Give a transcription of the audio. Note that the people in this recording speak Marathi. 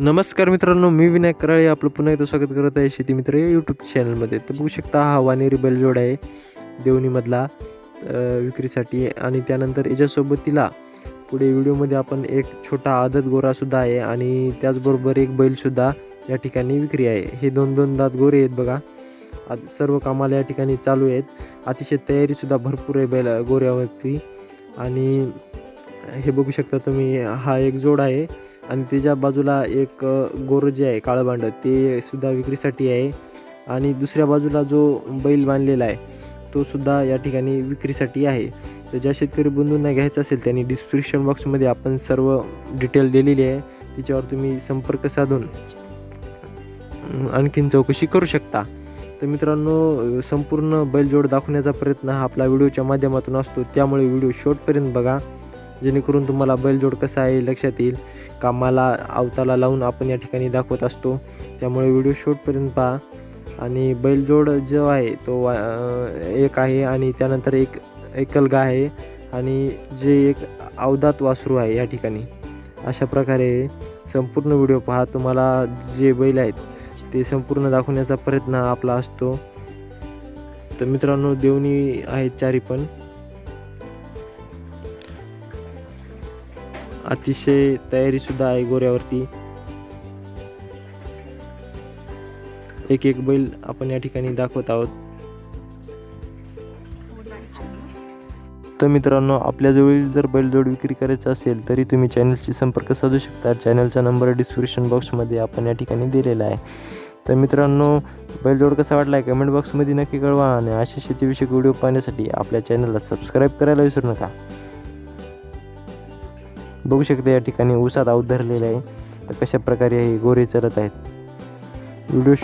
नमस्कार मित्रांनो मी विनायक कराळे. आपलं पुन्हा एकदा स्वागत करत आहे शेती मित्र या यूट्यूब चॅनलमध्ये तर बघू शकता हा वानेरी बैलजोड आहे देवणीमधला विक्रीसाठी. आणि त्यानंतर याच्यासोबत तिला पुढे व्हिडिओमध्ये आपण एक छोटा आदत गोरासुद्धा आहे आणि त्याचबरोबर एक बैलसुद्धा या ठिकाणी विक्री आहे. हे दोन दोन दात गोरे आहेत बघा. आज सर्व कामाला या ठिकाणी चालू आहेत. अतिशय तयारीसुद्धा भरपूर आहे बैल गोऱ्यावरती. आणि हे बघू शकता तुम्ही हा एक जोड आहे. आणि त्याच्या बाजूला एक गोरं जे आहे काळं भांडं ते सुद्धा विक्रीसाठी आहे. आणि दुसऱ्या बाजूला जो बैल बांधलेला आहे तो सुद्धा या ठिकाणी विक्रीसाठी आहे. तर ज्या शेतकरी बंधूंना घ्यायचं असेल त्यांनी डिस्क्रिप्शन बॉक्समध्ये आपण सर्व डिटेल दिलेली आहे. तिच्यावर तुम्ही संपर्क साधून आणखीन चौकशी करू शकता. तर मित्रांनो संपूर्ण बैलजोड दाखवण्याचा प्रयत्न हा आपला व्हिडिओच्या माध्यमातून असतो. त्यामुळे व्हिडिओ शेवटपर्यंत बघा. जेणेकरून तुम्हाला बैलजोड कसा आहे लक्षात येईल. कामाला अवताला लावून आपण या ठिकाणी दाखवत असतो. त्यामुळे व्हिडिओ शूटपर्यंत पहा. आणि बैलजोड जो आहे तो वा- एक आहे आणि त्यानंतर एक एकलगा आहे. आणि जे एक अवदात वासरू आहे या ठिकाणी. अशा प्रकारे संपूर्ण व्हिडिओ पहा. तुम्हाला जे बैल आहेत ते संपूर्ण दाखवण्याचा प्रयत्न हा आपला असतो. तर मित्रांनो देवणी आहेत चारी पण. अतिशय तयारीसुद्धा आहे गोऱ्यावरती. एक एक बैल आपण या ठिकाणी दाखवत आहोत. तर मित्रांनो आपल्याजवळील जर बैलजोड विक्री करायचं असेल तरी तुम्ही चॅनलशी संपर्क साधू शकता. चॅनलचा नंबर डिस्क्रिप्शन बॉक्समध्ये आपण या ठिकाणी दिलेला आहे. तर मित्रांनो बैलजोड कसा वाटला आहे कमेंट बॉक्समध्ये नक्की कळवा आणि अशा शेतीविषयक व्हिडिओ पाहण्यासाठी आपल्या चॅनलला सबस्क्राईब करायला विसरू नका. बघू शकता या ठिकाणी ऊसात अवधरलेलं आहे. तर कशा प्रकारे हे गोरे चरत आहेत. व्हिडिओ